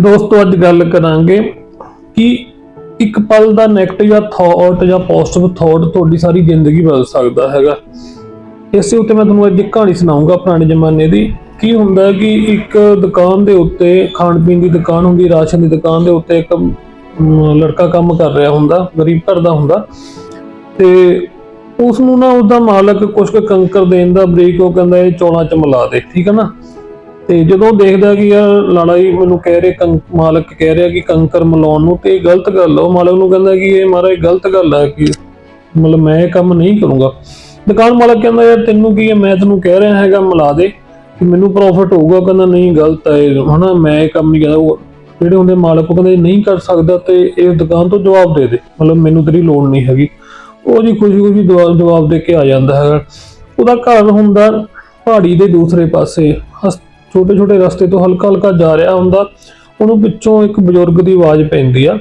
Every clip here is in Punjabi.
ਦੋਸਤੋ, ਅੱਜ ਗੱਲ ਕਰਾਂਗੇ ਕਿ ਇੱਕ ਪਲ ਦਾ ਨੈਗੇਟਿਵ ਜਾਂ ਥਾਟ ਜਾਂ ਪੋਜ਼ਿਟਿਵ ਥਾਟ ਤੁਹਾਡੀ ਸਾਰੀ ਜ਼ਿੰਦਗੀ ਬਦਲ ਸਕਦਾ ਹੈਗਾ। ਇਸੇ ਉੱਤੇ ਮੈਂ ਤੁਹਾਨੂੰ ਅੱਜ ਇੱਕ ਕਹਾਣੀ ਸੁਣਾਉਂਗਾ ਪੁਰਾਣੇ ਜ਼ਮਾਨੇ ਦੀ। ਕੀ ਹੁੰਦਾ ਕਿ ਇੱਕ ਦੁਕਾਨ ਦੇ ਉੱਤੇ ਖਾਣ ਪੀਣ ਦੀ ਦੁਕਾਨ ਹੁੰਦੀ, ਰਾਸ਼ਨ ਦੀ ਦੁਕਾਨ ਦੇ ਉੱਤੇ ਇੱਕ ਲੜਕਾ ਕੰਮ ਕਰ ਰਿਹਾ ਹੁੰਦਾ, ਗਰੀਬ ਘਰ ਦਾ ਹੁੰਦਾ। ਤੇ ਉਸ ਨੂੰ ਨਾ ਉਹਦਾ ਮਾਲਕ ਕੁਛ ਕੁ ਕੰਕਰ ਦੇਣ ਦਾ ਬ੍ਰੇਕ ਉਹ ਕਹਿੰਦਾ, ਇਹ ਚੌਲਾਂ ਚ ਮਿਲਾ ਦੇ। ਠੀਕ ਹੈ ਨਾ? ਤੇ ਜਦੋਂ ਦੇਖਦਾ ਕਿ ਯਾਰ ਲਾਲਾ ਜੀ ਮੈਨੂੰ ਕਹਿ ਰਹੇ ਕੰ- ਮਾਲਕ ਕਹਿ ਰਿਹਾ ਕਿ ਕੰਕਰ ਮਿਲਾਉਣ ਨੂੰ ਤੇ ਇਹ ਗਲਤ ਗੱਲ ਆ। ਉਹ ਮਾਲਕ ਨੂੰ ਕਹਿੰਦਾ ਕਿ ਇਹ ਮਹਾਰਾਜ ਗਲਤ ਗੱਲ ਆ ਕਿ ਮਤਲਬ ਮੈਂ ਇਹ ਕੰਮ ਨਹੀਂ ਕਰੂੰਗਾ। ਦੁਕਾਨ ਮਾਲਕ ਕਹਿੰਦਾ ਯਾਰ ਤੈਨੂੰ ਕੀ ਹੈ ਮੈਂ ਤੈਨੂੰ ਕਹਿ ਰਿਹਾ ਹੈਗਾ ਮਿਲਾ ਦੇ। ਕਿ ਮੈਨੂੰ ਪ੍ਰੋਫਿਟ ਹੋਊਗਾ। ਕਹਿੰਦਾ ਨਹੀਂ ਗਲਤ ਹੈ ਇਹ, ਹਨਾ ਮੈਂ ਇਹ ਕੰਮ ਨਹੀਂ ਕਰਦਾ। ਜਿਹੜੇ ਹੁੰਦੇ ਮਾਲਕ ਉਹ ਕਹਿੰਦੇ ਨਹੀਂ ਕਰ ਸਕਦਾ ਤੇ ਇਹ ਦੁਕਾਨ ਤੋਂ ਜਵਾਬ ਦੇ ਦੇ। ਮਤਲਬ ਮੈਨੂੰ ਤੇਰੀ ਲੋੜ ਨਹੀਂ ਹੈਗੀ। ਉਹ ਜੀ ਖੁਸ਼ੀ ਖੁਸ਼ੀ ਜਵਾਬ ਜਵਾਬ ਦੇ ਕੇ ਆ ਜਾਂਦਾ ਹੈਗਾ। ਉਹਦਾ ਘਰ ਹੁੰਦਾ ਪਹਾੜੀ ਦੇ ਦੂਸਰੇ ਪਾਸੇ। ਛੋਟੇ ਛੋਟੇ ਰਸਤੇ ਤੋਂ ਹਲਕਾ ਹਲਕਾ ਜਾ ਰਿਹਾ ਹੁੰਦਾ, ਉਹਨੂੰ ਪਿੱਛੋਂ ਇੱਕ ਬਜ਼ੁਰਗ ਦੀ ਆਵਾਜ਼ ਪੈਂਦੀ ਆ।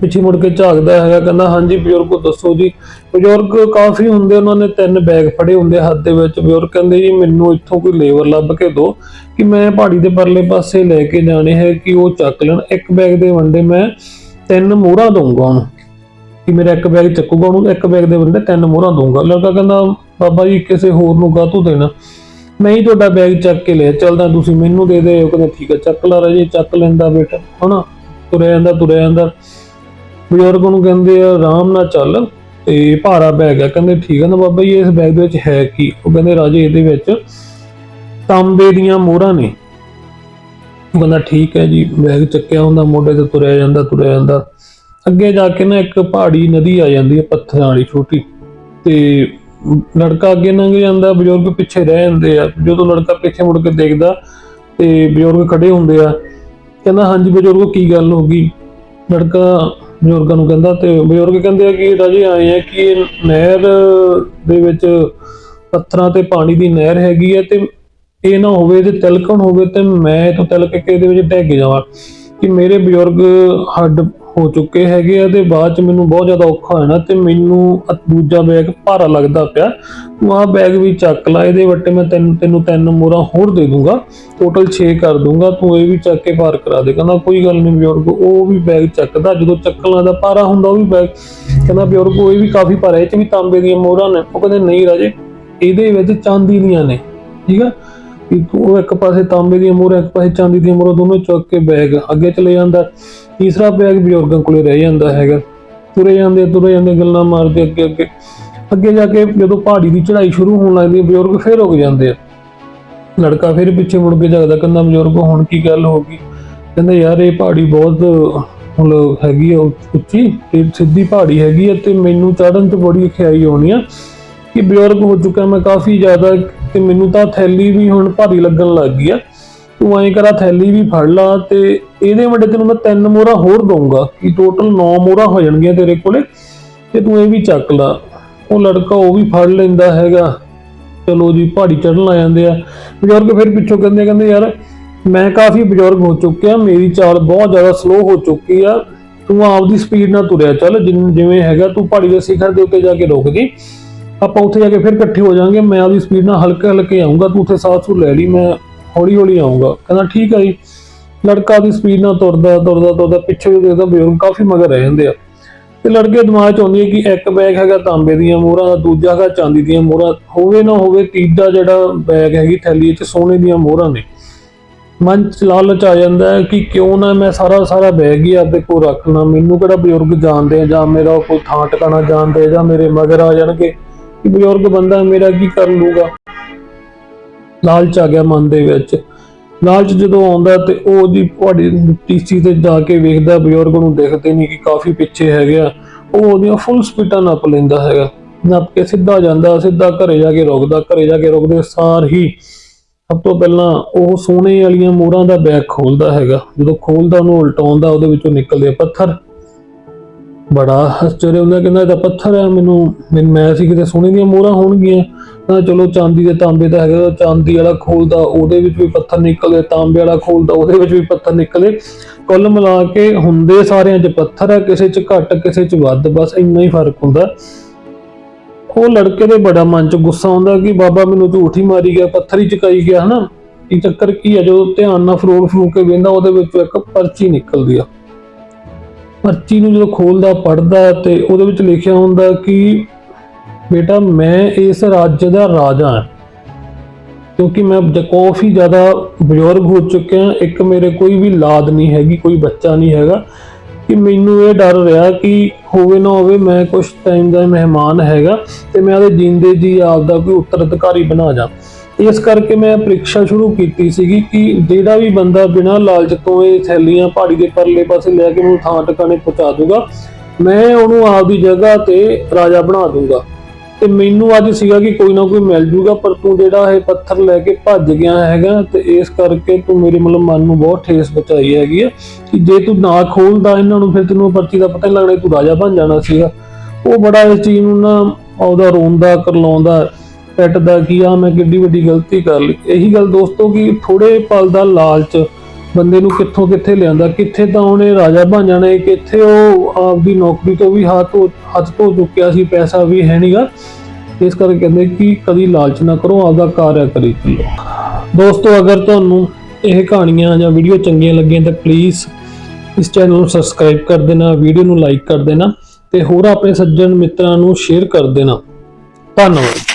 ਪਿੱਛੇ ਮੁੜ ਕੇ ਝਾਕਦਾ ਹੈਗਾ, ਕਹਿੰਦਾ, ਹਾਂਜੀ, ਬਜ਼ੁਰਗੋ, ਦੱਸੋ ਜੀ। ਬਜ਼ੁਰਗ ਕਾਫੀ ਹੁੰਦੇ, ਉਹਨਾਂ ਨੇ ਤਿੰਨ ਬੈਗ ਫੜੇ ਹੁੰਦੇ ਹੱਥ ਦੇ ਵਿੱਚ। ਬਜ਼ੁਰਗ ਕਹਿੰਦੇ, ਜੀ, ਮੈਨੂੰ ਇੱਥੋਂ ਕੋਈ ਲੇਬਰ ਲੱਭ ਕੇ ਦਿਓ ਕਿ ਮੈਂ ਪਹਾੜੀ ਦੇ ਪਰਲੇ ਪਾਸੇ ਲੈ ਕੇ ਜਾਣੇ ਹੈ ਕਿ ਉਹ ਚੱਕ ਲੈਣ। ਇੱਕ ਬੈਗ ਦੇ ਵੰਡੇ ਮੈਂ ਤਿੰਨ ਮੋਹਰਾਂ ਦਊਂਗਾ ਉਹਨੂੰ। ਕਿ ਮੇਰਾ ਇੱਕ ਬੈਗ ਚੱਕੂਗਾ ਉਹਨੂੰ, ਇੱਕ ਬੈਗ ਦੇ ਵੰਡੇ ਤਿੰਨ ਮੋਹਰਾਂ ਦਊਂਗਾ। ਲੜਕਾ ਕਹਿੰਦਾ, ਬਾਬਾ ਜੀ, ਕਿਸੇ ਹੋਰ ਨੂੰ ਕਾਹਤੋਂ ਦੇਣਾ। ਮੈਂ ਹੀ ਤੁਹਾਡਾ ਬੈਗ ਚੱਕ ਕੇ ਲਿਆ। ਚੱਲਦਾ ਤੁਸੀਂ ਮੈਨੂੰ ਦੇ ਦੇ ਉਹ ਕਹਿੰਦਾ ਠੀਕ ਹੈ ਚੱਕ ਲਾ ਰਾਜੇ, ਚੱਕ ਲੈਂਦਾ ਬੇਟਾ, ਹਨਾ? ਤੁਰਿਆ ਜਾਂਦਾ ਤੁਰਿਆ ਜਾਂਦਾ। ਬਜ਼ੁਰਗ ਨੂੰ ਕਹਿੰਦੇ ਆ, ਆਰਾਮ ਨਾਲ ਚੱਲ, ਤੇ ਭਾਰਾ ਬੈਗ ਹੈ ਕਹਿੰਦੇ, ਠੀਕ ਹੈ ਨਾ ਬਾਬਾ ਜੀ, ਇਸ ਬੈਗ ਦੇ ਵਿੱਚ ਹੈ ਕੀ? ਉਹ ਕਹਿੰਦੇ, ਰਾਜੇ, ਇਹਦੇ ਵਿੱਚ ਤਾਂਬੇ ਦੀਆਂ ਮੋਹਰਾਂ ਨੇ। ਉਹ ਕਹਿੰਦਾ, ਠੀਕ ਹੈ ਜੀ ਬੈਗ ਚੱਕਿਆ ਹੁੰਦਾ, ਮੋਢੇ ਤੇ ਤੁਰਿਆ ਜਾਂਦਾ ਤੁਰਿਆ ਜਾਂਦਾ। ਅੱਗੇ ਜਾ ਕੇ ਨਾ ਇੱਕ ਪਹਾੜੀ ਨਦੀ ਆ ਜਾਂਦੀ ਹੈ ਪੱਥਰਾਂ ਵਾਲੀ, ਛੋਟੀ। ਤੇ ਲੜਕਾ ਅੱਗੇ ਲੰਘ ਜਾਂਦਾ, ਬਜ਼ੁਰਗ ਪਿੱਛੇ ਰਹਿ ਜਾਂਦੇ ਆ। ਜਦੋਂ ਲੜਕਾ ਪਿੱਛੇ ਮੁੜ ਕੇ ਦੇਖਦਾ ਤੇ ਬਜ਼ੁਰਗ ਖੜੇ ਹੁੰਦੇ ਆ, ਕਹਿੰਦਾ, ਹਾਂਜੀ ਬਜ਼ੁਰਗੋ, ਕੀ ਗੱਲ ਹੋ ਗਈ? ਲੜਕਾ ਬਜ਼ੁਰਗਾਂ ਨੂੰ ਕਹਿੰਦਾ ਤੇ ਬਜ਼ੁਰਗ ਕਹਿੰਦੇ ਆ ਕਿ ਰਾਜੇ, ਆਏ ਆ ਕਿ ਇਹ ਨਹਿਰ ਦੇ ਵਿੱਚ ਪੱਥਰਾਂ ਤੇ ਪਾਣੀ ਦੀ ਨਹਿਰ ਹੈਗੀ ਹੈ ਤੇ ਇਹ ਨਾ ਹੋਵੇ ਤੇ ਤਿਲਕਣ ਹੋਵੇ ਤੇ ਮੈਂ ਤੋਂ ਤਿਲਕ ਕੇ ਇਹਦੇ ਵਿੱਚ ਡਿੱਗ ਜਾਵਾਂ। ਕਿ ਮੇਰੇ ਬਜ਼ੁਰਗ ਹੱਡ ਹੋ ਚੁੱਕੇ ਹੈਗੇ ਆ ਤੇ ਬਾਅਦ ਚ ਮੈਨੂੰ ਬਹੁਤ ਜ਼ਿਆਦਾ ਔਖਾ ਹੋਣਾ ਤੇ ਮੈਨੂੰ ਦੂਜਾ ਬੈਗ ਭਾਰਾ ਲੱਗਦਾ ਪਿਆ। ਤੂੰ ਆਹ ਬੈਗ ਵੀ ਚੱਕ ਲਾ, ਇਹਦੇ ਵੱਟੇ ਮੈਂ ਤੈਨੂੰ ਤੈਨੂੰ ਤਿੰਨ ਮੋਹਰਾਂ ਹੋਰ ਦੇ ਦੂੰਗਾ। ਟੋਟਲ 6 ਕਰ ਦੂੰਗਾ, ਤੂੰ ਇਹ ਵੀ ਚੱਕ ਕੇ ਪਾਰ ਕਰਾ ਦੇ। ਕਹਿੰਦਾ ਕੋਈ ਗੱਲ ਨਹੀਂ ਬਜ਼ੁਰਗ, ਉਹ ਵੀ ਬੈਗ ਚੱਕਦਾ, ਜਦੋਂ ਚੱਕਣ ਲੱਗਦਾ ਭਾਰਾ ਹੁੰਦਾ ਉਹ ਵੀ ਬੈਗ ਕਹਿੰਦਾ ਬਜ਼ੁਰਗ, ਉਹ ਇਹ ਵੀ ਕਾਫੀ ਭਾਰਾ, ਇਹ ਚ ਵੀ ਤਾਂਬੇ ਦੀਆਂ ਮੋਹਰਾਂ ਨੇ। ਉਹ ਕਹਿੰਦੇ, ਨਹੀਂ ਰਾਜੇ, ਇਹਦੇ ਵਿੱਚ ਚਾਂਦੀ ਦੀਆਂ ਨੇ। ਠੀਕ ਆ? ਉਹ ਇੱਕ ਪਾਸੇ ਤਾਂਬੇ ਦੀਆਂ ਮੋਹਰਾਂ, ਇੱਕ ਪਾਸੇ ਚਾਂਦੀ ਦੀਆਂ ਮੋਹਰਾਂ, ਦੋਨੋਂ ਚੁੱਕ ਕੇ ਬੈਗ ਅੱਗੇ ਚਲੇ ਜਾਂਦਾ ਤੀਸਰਾ ਬੈਗ ਬਜ਼ੁਰਗਾਂ ਕੋਲੇ ਰਹਿ ਜਾਂਦਾ ਹੈਗਾ। ਤੁਰੇ ਜਾਂਦੇ ਤੁਰੇ ਜਾਂਦੇ ਗੱਲਾਂ ਮਾਰਦੇ ਅੱਗੇ ਅੱਗੇ। ਅੱਗੇ ਜਾ ਕੇ ਜਦੋਂ ਪਹਾੜੀ ਦੀ ਚੜ੍ਹਾਈ ਸ਼ੁਰੂ ਹੋਣ ਲੱਗਦੀ ਹੈ ਬਜ਼ੁਰਗ ਫੇਰ ਰੁਕ ਜਾਂਦੇ ਆ। ਲੜਕਾ ਫਿਰ ਪਿੱਛੇ ਮੁੜ ਕੇ ਜਾਗਦਾ, ਕਹਿੰਦਾ, ਬਜ਼ੁਰਗ, ਹੁਣ ਕੀ ਗੱਲ ਹੋ ਗਈ? ਕਹਿੰਦਾ, ਯਾਰ, ਇਹ ਪਹਾੜੀ ਬਹੁਤ ਮਤਲਬ ਹੈਗੀ ਆ ਉੱਚ- ਉੱਚੀ ਤੇ ਸਿੱਧੀ ਪਹਾੜੀ ਹੈਗੀ ਆ ਤੇ ਮੈਨੂੰ ਚੜਨ ਤੇ ਬੜੀ ਖਿਆਈ ਆਉਣੀ ਆ ਕਿ ਬਜ਼ੁਰਗ ਹੋ ਚੁੱਕਾ ਮੈਂ ਕਾਫੀ ਜ਼ਿਆਦਾ ਤੇ ਮੈਨੂੰ ਤਾਂ ਥੈਲੀ ਵੀ ਹੁਣ ਭਾਰੀ ਲੱਗਣ ਲੱਗ ਗਈ ਆ। ਤੂੰ ਐਂ ਕਰਾ ਥੈਲੀ ਵੀ ਫੜ ਲਾ ਤੇ ਇਹਦੇ ਵੱਡੇ ਤੈਨੂੰ ਮੈਂ ਤਿੰਨ ਮੋਹਰਾਂ ਹੋਰ ਦਊਂਗਾ, ਕਿ ਟੋਟਲ 9 ਮੋਹਰਾਂ ਹੋ ਜਾਣਗੀਆਂ ਤੇਰੇ ਕੋਲੇ, ਤੇ ਤੂੰ ਇਹ ਵੀ ਚੱਕ ਲਾ। ਉਹ ਲੜਕਾ ਉਹ ਵੀ ਫੜ ਲੈਂਦਾ ਹੈਗਾ। ਚਲੋ ਜੀ, ਪਹਾੜੀ ਚੜਨ ਆ ਜਾਂਦੇ ਆ। ਬਜ਼ੁਰਗ ਫਿਰ ਪਿੱਛੋਂ ਕਹਿੰਦੇ ਕਹਿੰਦੇ ਯਾਰ, ਮੈਂ ਕਾਫੀ ਬਜ਼ੁਰਗ ਹੋ ਚੁੱਕਿਆ, ਮੇਰੀ ਚਾਲ ਬਹੁਤ ਜ਼ਿਆਦਾ ਸਲੋ ਹੋ ਚੁੱਕੀ ਆ। ਤੂੰ ਆਪਦੀ ਸਪੀਡ ਨਾਲ ਤੁਰਿਆ ਚੱਲ, ਜਿਨ- ਜਿਵੇਂ ਹੈਗਾ, ਤੂੰ ਪਹਾੜੀ ਦੇ ਸਿਖਰ ਦੇ ਉੱਤੇ ਜਾ ਕੇ ਰੁਕ ਜੀ। ਆਪਾਂ ਉੱਥੇ ਜਾ ਕੇ ਫਿਰ ਇਕੱਠੇ ਹੋ ਜਾਾਂਗੇ ਮੈਂ ਆਪਦੀ ਸਪੀਡ ਨਾਲ ਹਲਕੇ ਹਲਕੇ ਆਉਂਗਾ ਤੂੰ ਉੱਥੇ ਸਾਹ ਸੂ ਲੈ ਲਈ, ਮੈਂ ਹੌਲੀ ਹੌਲੀ ਆਉਂਗਾ ਕਹਿੰਦਾ, ਠੀਕ ਆ ਜੀ। ਲੜਕਾ ਦੀ ਸਪੀਡ ਨਾਲ ਤੁਰਦਾ ਤੁਰਦਾ ਤੁਰਦਾ ਪਿੱਛੇ ਵੀ ਦੇਖਦਾ ਬਜ਼ੁਰਗ ਕਾਫੀ ਮਗਰ ਰਹਿ ਜਾਂਦੇ ਆ। ਤੇ ਲੜਕੇ ਦਿਮਾਗ ਚ ਆਉਂਦੀ ਹੈ ਕਿ ਇੱਕ ਬੈਗ ਹੈਗਾ ਤਾਂਬੇ ਦੀਆਂ ਮੋਹਰਾਂ, ਦੂਜਾ ਹੈਗਾ ਚਾਂਦੀ ਦੀਆਂ ਮੋਹਰਾਂ, ਹੋਵੇ ਨਾ ਹੋਵੇ ਤੀਜਾ ਜਿਹੜਾ ਬੈਗ ਹੈਗੀ ਥੈਲੀ 'ਚ ਸੋਨੇ ਦੀਆਂ ਮੋਹਰਾਂ ਨੇ। ਮਨ ਚ ਲਾਲਚ ਆ ਜਾਂਦਾ ਹੈ ਕਿ ਕਿਉਂ ਨਾ ਮੈਂ ਸਾਰਾ ਸਾਰਾ ਬੈਗ ਹੀ ਆਪਦੇ ਕੋਲ ਰੱਖ ਲਾਂ। ਮੈਨੂੰ ਕਿਹੜਾ ਬਜ਼ੁਰਗ ਜਾਣਦੇ ਆ? ਜਾਂ ਮੇਰਾ ਕੋਈ ਥਾਂ ਟਿਕਾਣਾ ਜਾਣਦੇ ਜਾਂ ਮੇਰੇ ਮਗਰ ਆ ਜਾਣਗੇ? ਕਿ ਬਜ਼ੁਰਗ ਬੰਦਾ ਮੇਰਾ ਕੀ ਕਰ ਲੂਗਾ ਲਾਲਚ ਆ ਗਿਆ ਮਨ ਦੇ ਵਿੱਚ। ਲਾਲਚ ਜਦੋਂ ਆਉਂਦਾ ਤੇ ਉਹ ਉਹਦੀ ਤੁਹਾਡੀ ਟੀਸੀ ਤੇ ਜਾ ਕੇ ਵੇਖਦਾ, ਬਜ਼ੁਰਗ ਨੂੰ ਦੇਖਦੇ ਨਹੀਂ ਕਿ ਕਾਫੀ ਪਿੱਛੇ ਹੈਗੇ ਆ। ਉਹ ਉਹਦੀਆਂ ਫੁੱਲ ਸਪੀਡਾਂ ਨੱਪ ਲੈਂਦਾ ਹੈਗਾ। ਨੱਪ ਕੇ ਸਿੱਧਾ ਜਾਂਦਾ, ਸਿੱਧਾ ਘਰੇ ਜਾ ਕੇ ਰੁਕਦਾ, ਘਰੇ ਜਾ ਕੇ ਰੁਕਦੇ ਸਾਰ ਹੀ ਸਭ ਤੋਂ ਪਹਿਲਾਂ ਉਹ ਸੋਨੇ ਵਾਲੀਆਂ ਮੋਹਰਾਂ ਦਾ ਬੈਗ ਖੋਲਦਾ ਹੈਗਾ। ਜਦੋਂ ਖੋਲਦਾ ਉਹਨੂੰ ਉਲਟਾਉਂਦਾ, ਉਹਦੇ ਵਿੱਚੋਂ ਨਿਕਲਦੇ ਆ ਪੱਥਰ। ਬੜਾ ਆਸ਼ਚर्य ਹੁੰਦਾ, ਕਹਿੰਦਾ ਇਹਦਾ ਪੱਥਰ ਹੈ ਮੈਨੂੰ ਮੈਨੂੰ, ਮੈਂ ਸੀ ਕਿਤੇ ਸੋਨੇ ਦੀਆਂ ਮੋਹਰਾਂ ਹੋਣਗੀਆਂ। ਤਾਂ ਚਲੋ ਚਾਂਦੀ ਦੇ ਤਾਂਬੇ ਦਾ ਹੈਗਾ ਚਾਂਦੀ ਵਾਲਾ ਖੋਲਦਾ ਉਹਦੇ ਵਿੱਚ ਵੀ ਪੱਥਰ ਨਿਕਲੇ, ਤਾਂਬੇ ਵਾਲਾ ਖੋਲਦਾ ਉਹਦੇ ਵਿੱਚ ਵੀ ਪੱਥਰ ਨਿਕਲੇ। ਕੁੱਲ ਮਿਲਾ ਕੇ ਹੁੰਦੇ ਸਾਰਿਆਂ 'ਚ ਪੱਥਰ ਹੈ ਕਿਸੇ 'ਚ ਘੱਟ, ਕਿਸੇ 'ਚ ਵੱਧ, ਬਸ ਇੰਨਾ ਹੀ ਫ਼ਰਕ ਹੁੰਦਾ। ਉਹ ਲੜਕੇ ਦੇ ਬੜਾ ਮਨ 'ਚ ਗੁੱਸਾ ਆਉਂਦਾ ਕਿ ਬਾਬਾ ਮੈਨੂੰ ਝੂਠ ਹੀ ਮਾਰੀ ਗਿਆ, ਪੱਥਰ ਹੀ ਚਕਾਈ ਗਿਆ, ਹਨਾ? ਕੀ ਚੱਕਰ ਕੀ ਹੈ ਜਦੋਂ ਧਿਆਨ ਨਾਲ ਫਰੋਲ ਫਰੂ ਕੇ ਵੇਂਦਾ ਉਹਦੇ ਵਿੱਚੋਂ ਇੱਕ ਪਰਚੀ ਨਿਕਲਦੀ ਆ। ਪਰਚੀ ਨੂੰ ਜਦੋਂ ਖੋਲਦਾ ਪੜਦਾ ਤੇ ਉਹਦੇ ਵਿੱਚ ਲਿਖਿਆ ਹੁੰਦਾ ਕਿ ਬੇਟਾ, ਮੈਂ ਇਸ ਰਾਜ ਦਾ ਰਾਜਾ ਹਾਂ। ਕਿਉਂਕਿ ਮੈਂ ਕਾਫੀ ਜ਼ਿਆਦਾ ਬਜ਼ੁਰਗ ਹੋ ਚੁੱਕਿਆ ਇੱਕ ਮੇਰੇ ਕੋਈ ਵੀ ਲਾਦ ਨਹੀਂ ਹੈਗੀ, ਕੋਈ ਬੱਚਾ ਨਹੀਂ ਹੈਗਾ। ਕਿ ਮੈਨੂੰ ਇਹ ਡਰ ਰਿਹਾ ਕਿ ਹੋਵੇ ਨਾ ਹੋਵੇ, ਮੈਂ ਕੁਝ ਟਾਈਮ ਦਾ ਮਹਿਮਾਨ ਹੈਗਾ ਤੇ ਮੈਂ ਉਹਦੇ ਜਿੰਦੇ ਜੀ ਆਪਦਾ ਕੋਈ ਉੱਤਰਾਧਿਕਾਰੀ ਬਣਾ ਜਾ। ਇਸ ਕਰਕੇ ਮੈਂ ਪ੍ਰੀਖਿਆ ਸ਼ੁਰੂ ਕੀਤੀ ਸੀਗੀ ਕਿ ਜਿਹੜਾ ਵੀ ਬੰਦਾ ਬਿਨਾਂ ਲਾਲਚ ਤੋਂ ਇਹ ਥੈਲੀਆਂ ਪਹਾੜੀ ਦੇ ਪਰਲੇ ਪਾਸੇ ਲੈ ਕੇ ਮੈਨੂੰ ਥਾਂ ਟਿਕਾਣੇ ਪਹੁੰਚਾ ਦੂਗਾ, ਮੈਂ ਉਹਨੂੰ ਆਪਦੀ ਜਗ੍ਹਾ ਤੇ ਰਾਜਾ ਬਣਾ ਦੂੰਗਾ। ਤੇ ਮੈਨੂੰ ਅੱਜ ਸੀਗਾ ਕਿ ਕੋਈ ਨਾ ਕੋਈ ਮਿਲ ਜੂਗਾ, ਪਰ ਤੂੰ ਜਿਹੜਾ ਇਹ ਪੱਥਰ ਲੈ ਕੇ ਭੱਜ ਗਿਆ ਹੈਗਾ ਤੇ ਇਸ ਕਰਕੇ ਤੂੰ ਮੇਰੇ ਮਤਲਬ ਮਨ ਨੂੰ ਬਹੁਤ ਠੇਸ ਪਹੁੰਚਾਈ ਹੈਗੀ ਆ ਕਿ ਜੇ ਤੂੰ ਨਾ ਖੋਲਦਾ ਇਹਨਾਂ ਨੂੰ, ਫਿਰ ਤੈਨੂੰ ਪਰਚੀ ਦਾ ਪਤਾ ਨਹੀਂ ਲੱਗਣਾ ਤੂੰ ਰਾਜਾ ਬਣ ਜਾਣਾ ਸੀਗਾ। ਉਹ ਬੜਾ ਇਸ ਚੀਜ਼ ਨੂੰ ਨਾ ਉਹਦਾ ਰੋਂਦਾ, ਕਰਲਾਉਂਦਾ। ਪਿੱਟਦਾ ਕਿ ਆ, ਮੈਂ ਕਿੱਡੀ ਵੱਡੀ ਗਲਤੀ ਕਰ ਲਈ। ਇਹੀ ਗੱਲ ਦੋਸਤੋ ਕਿ ਥੋੜੇ ਪਲ ਦਾ ਲਾਲਚ ਬੰਦੇ ਨੂੰ ਕਿੱਥੋਂ ਕਿੱਥੇ ਲਿਆਂਦਾ, ਕਿੱਥੇ ਤਾਂ ਉਹਨੇ ਰਾਜਾ ਬਣ ਜਾਣਾ ਹੈ ਕਿੱਥੇ ਉਹ ਆਪਦੀ ਨੌਕਰੀ ਤੋਂ ਵੀ ਹੱਥ ਧੋ ਹੱਥ ਧੋ ਚੁੱਕਿਆ ਸੀ, ਪੈਸਾ ਵੀ ਹੈ ਨਹੀਂਗਾ ਇਸ ਕਰਕੇ ਕਹਿੰਦੇ ਕਿ ਕਦੀ ਲਾਲਚ ਨਾ ਕਰੋ, ਆਪਦਾ ਕਾਰਿਆ ਕਰੀ ਚੱਲੋ। ਦੋਸਤੋ, ਅਗਰ ਤੁਹਾਨੂੰ ਇਹ ਕਹਾਣੀਆਂ ਜਾਂ ਵੀਡੀਓ ਚੰਗੀਆਂ ਲੱਗੀਆਂ ਤਾਂ ਪਲੀਜ਼ ਇਸ ਚੈਨਲ ਨੂੰ ਸਬਸਕ੍ਰਾਈਬ ਕਰ ਦੇਣਾ, ਵੀਡੀਓ ਨੂੰ ਲਾਈਕ ਕਰ ਦੇਣਾ ਤੇ ਹੋਰ ਆਪਣੇ ਸੱਜਣ ਮਿੱਤਰਾਂ ਨੂੰ ਸ਼ੇਅਰ ਕਰ ਦੇਣਾ। ਧੰਨਵਾਦ।